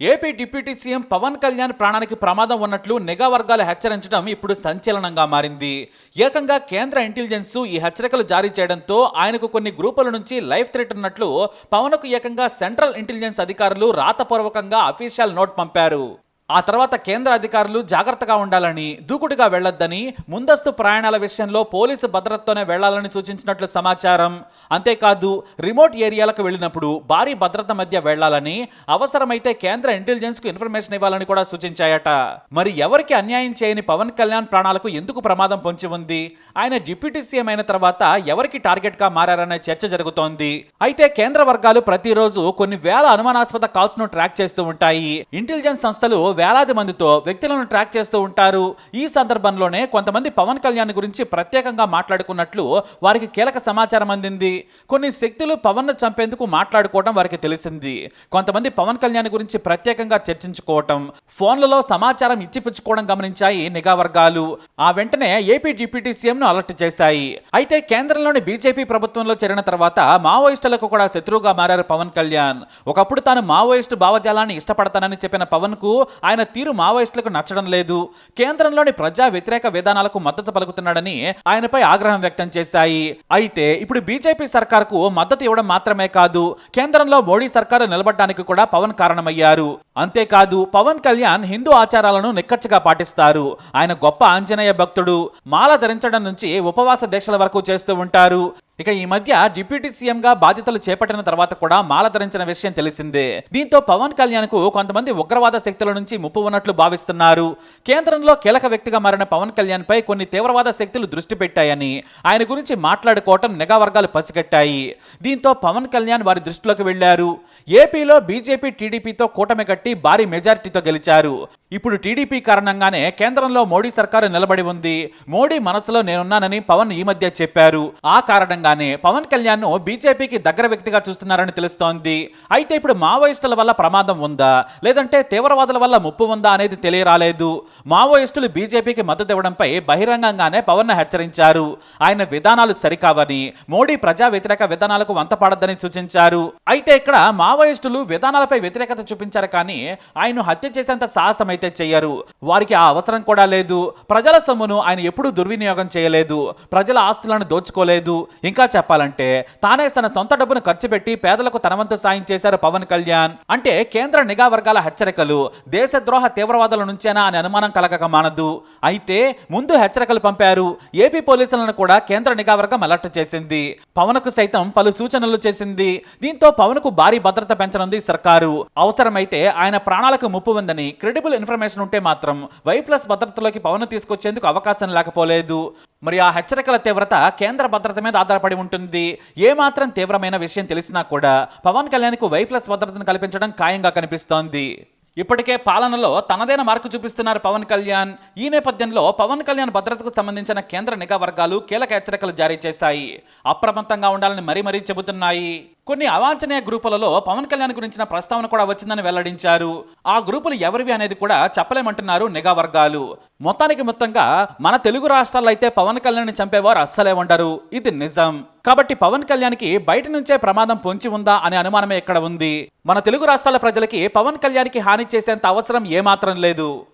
AP deputy CM Pavan Kalyan ప్రాణానికి ప్రమాదం ఉన్నట్లు నిఘా వర్గాలు హెచ్చరించడం ఇప్పుడు సంచలనంగా మారింది. ఏకంగా కేంద్ర ఇంటెలిజెన్స్ ఈ హెచ్చరికలు జారీ చేయడంతో ఆయనకు కొన్ని గ్రూపుల నుంచి లైఫ్ థ్రెట్ ఉన్నట్లు పవన్కు ఏకంగా సెంట్రల్ ఇంటెలిజెన్స్ అధికారులు రాతపూర్వకంగా అఫీషియల్ నోట్ పంపారు. ఆ తర్వాత కేంద్ర అధికారులు జాగ్రత్తగా ఉండాలని దూకుడుగా వెళ్ళొద్దని ముందస్తు ప్రయాణాల విషయంలో పోలీసు భద్రతతోనే వెళ్ళాలని సూచించినట్లు సమాచారం. అంతేకాదు రిమోట్ ఏరియాలకు వెళ్ళినప్పుడు భారీ భద్రత మధ్య వెళ్ళాలని అవసరమైతే కేంద్ర ఇంటెలిజెన్స్కు ఇన్ఫర్మేషన్ ఇవ్వాలని కూడా సూచించాయట. మరి ఎవరికి అన్యాయం చేయని పవన్ కళ్యాణ్ ప్రాణాలకు ఎందుకు ప్రమాదం పొంచి ఉంది? ఆయన డిప్యూటీ సీఎం అయిన తర్వాత ఎవరికి టార్గెట్గా మారారనే చర్చ జరుగుతోంది. అయితే కేంద్ర వర్గాలు ప్రతిరోజు కొన్ని వేల అనుమానాస్పద కాల్స్ను ట్రాక్ చేస్తూ ఉంటాయి. ఇంటెలిజెన్స్ సంస్థలు వేలాది మందితో వ్యక్తులను ట్రాక్ చేస్తూ ఉంటారు. ఈ సందర్భంలోనే కొంతమంది పవన్ కళ్యాణ్ గురించి ప్రత్యేకంగా మాట్లాడుకున్నట్లు వారికి కీలక సమాచారం అందింది. కొన్ని శక్తులు పవన్ను చంపేందుకు మాట్లాడుకోవడం వారికి తెలిసింది. కొంతమంది పవన్ కళ్యాణ్ గురించి ప్రత్యేకంగా చర్చించుకోవటం ఫోన్లలో సమాచారం ఇచ్చిపుచ్చుకోవడం గమనించాయి నిఘా వర్గాలు. ఆ వెంటనే ఏపీ డిప్యూటీ సీఎంను అలర్ట్ చేశాయి. అయితే కేంద్రంలోని బీజేపీ ప్రభుత్వంలో చేరిన తర్వాత మావోయిస్టులకు కూడా శత్రువుగా మారారు పవన్ కళ్యాణ్. ఒకప్పుడు తాను మావోయిస్టు భావజాలాన్ని ఇష్టపడతానని చెప్పిన పవన్కు ఆయన తీరు మావోయిస్టులకు నచ్చడం లేదు. కేంద్రంలోని ప్రజా వ్యతిరేక విధానాలకు మద్దతు పలుకుతున్నాడని ఆయనపై ఆగ్రహం వ్యక్తం చేశాయి. అయితే ఇప్పుడు బీజేపీ సర్కార్కు మద్దతు ఇవ్వడం మాత్రమే కాదు కేంద్రంలో మోడీ సర్కారు నిలబడడానికి కూడా పవన్ కారణమయ్యారు. అంతేకాదు పవన్ కళ్యాణ్ హిందూ ఆచారాలను నిక్కచ్చిగా పాటిస్తారు. ఆయన గొప్ప ఆంజనేయ భక్తుడు. మాల ధరించడం నుంచి ఉపవాస దీక్షల వరకు చేస్తూ ఉంటారు. ఇక ఈ మధ్య డిప్యూటీ సీఎంగా బాధ్యతలు చేపట్టిన తర్వాత కూడా మాల ధరించిన విషయం తెలిసిందే. దీంతో పవన్ కళ్యాణ్కు కొంతమంది ఉగ్రవాద శక్తుల నుంచి ముప్పు ఉన్నట్లు భావిస్తున్నారు. కేంద్రంలో కీలక వ్యక్తిగా మారిన పవన్ కళ్యాణ్ పై కొన్ని తీవ్రవాద శక్తులు దృష్టి పెట్టాయని ఆయన గురించి మాట్లాడుకోవటం నిఘా వర్గాలు పసిగట్టాయి. దీంతో పవన్ కళ్యాణ్ వారి దృష్టిలోకి వెళ్ళారు ఏపీలో బీజేపీ టీడీపీతో కూటమి కట్టి భారీ మెజారిటీతో గెలిచారు. ఇప్పుడు టీడీపీ కారణంగానే కేంద్రంలో మోడీ సర్కారు నిలబడి ఉంది. మోడీ మనసులో నేనున్నానని పవన్ ఈ మధ్య చెప్పారు. ఆ కారణంగానే పవన్ కళ్యాణ్ను బీజేపీకి దగ్గర వ్యక్తిగా చూస్తున్నారని తెలుస్తోంది. అయితే ఇప్పుడు మావోయిస్టుల వల్ల ప్రమాదం ఉందా? లేదంటే తీవ్రవాదుల వల్ల ముప్పు ఉందా అనేది తెలియరాలేదు. మావోయిస్టులు బీజేపీకి మద్దతు ఇవ్వడంపై బహిరంగంగానే పవన్ హెచ్చరించారు. ఆయన విధానాలు సరికావని మోడీ ప్రజా వ్యతిరేక విధానాలకు వంతపాడద్దని సూచించారు. అయితే ఇక్కడ మావోయిస్టులు విధానాలపై వ్యతిరేకత చూపించారు కానీ ఆయన హత్య చేసేంత సాహసమై అయితే చేయరు వారికి ఆ అవసరం కూడా లేదు. ప్రజల సొమ్మును ఆయన ఎప్పుడూ దుర్వినియోగం చేయలేదు. ప్రజల ఆస్తులను దోచుకోలేదు. ఇంకా చెప్పాలంటే తానే తన సొంత డబ్బును ఖర్చు పెట్టి పేదలకు తనవంతు సాయం చేశారు పవన్ కళ్యాణ్. అంటే కేంద్ర నిఘా వర్గాల హెచ్చరికలు దేశద్రోహ తీవ్రవాదుల నుంచేనా అని అనుమానం కలగక మానదు. అయితే ముందు హెచ్చరికలు పంపారు. ఏపీ పోలీసులను కూడా కేంద్ర నిఘా వర్గం అలర్ట్ చేసింది. పవన్కు సైతం పలు సూచనలు చేసింది. దీంతో పవన్కు భారీ భద్రత పెంచనుంది సర్కారు. అవసరమైతే ఆయన ప్రాణాలకు ముప్పు ఉందని క్రెడిబుల్ ఇన్ఫర్మేషన్ ఉంటే మాత్రం వై ప్లస్ భద్రతలోకి పవన్ తీసుకొచ్చేందుకు అవకాశం లేకపోలేదు. మరి ఆ హెచ్చరికల తీవ్రత కేంద్ర భద్రత మీద ఆధారపడి ఉంటుంది. ఏ మాత్రం తీవ్రమైన విషయం తెలిసినా కూడా పవన్ కళ్యాణ్కు వై ప్లస్ భద్రతను కల్పించడం ఖాయంగా కనిపిస్తోంది. ఇప్పటికే పాలనలో తనదైన మార్కు చూపిస్తున్నారు పవన్ కళ్యాణ్. ఈ నేపథ్యంలో పవన్ కళ్యాణ్ భద్రతకు సంబంధించిన కేంద్ర నిఘా వర్గాలు కీలక హెచ్చరికలు జారీ చేశాయి. అప్రమత్తంగా ఉండాలని మరీ మరీ చెబుతున్నాయి. కొన్ని అవాంఛనీయ గ్రూపులలో పవన్ కళ్యాణ్ గురించిన ప్రస్తావన కూడా వచ్చిందని వెల్లడించారు. ఆ గ్రూపులు ఎవరివి అనేది కూడా చెప్పలేమంటున్నారు నిఘా వర్గాలు. మొత్తానికి మొత్తంగా మన తెలుగు రాష్ట్రాల్లో అయితే పవన్ కళ్యాణ్ చంపేవారు అస్సలే ఉండరు. ఇది నిజం. కాబట్టి పవన్ కళ్యాణ్కి బయట నుంచే ప్రమాదం పొంచి ఉందా అనే అనుమానమే ఇక్కడ ఉంది. మన తెలుగు రాష్ట్రాల ప్రజలకి పవన్ కళ్యాణ్కి హాని చేసేంత అవసరం ఏమాత్రం లేదు.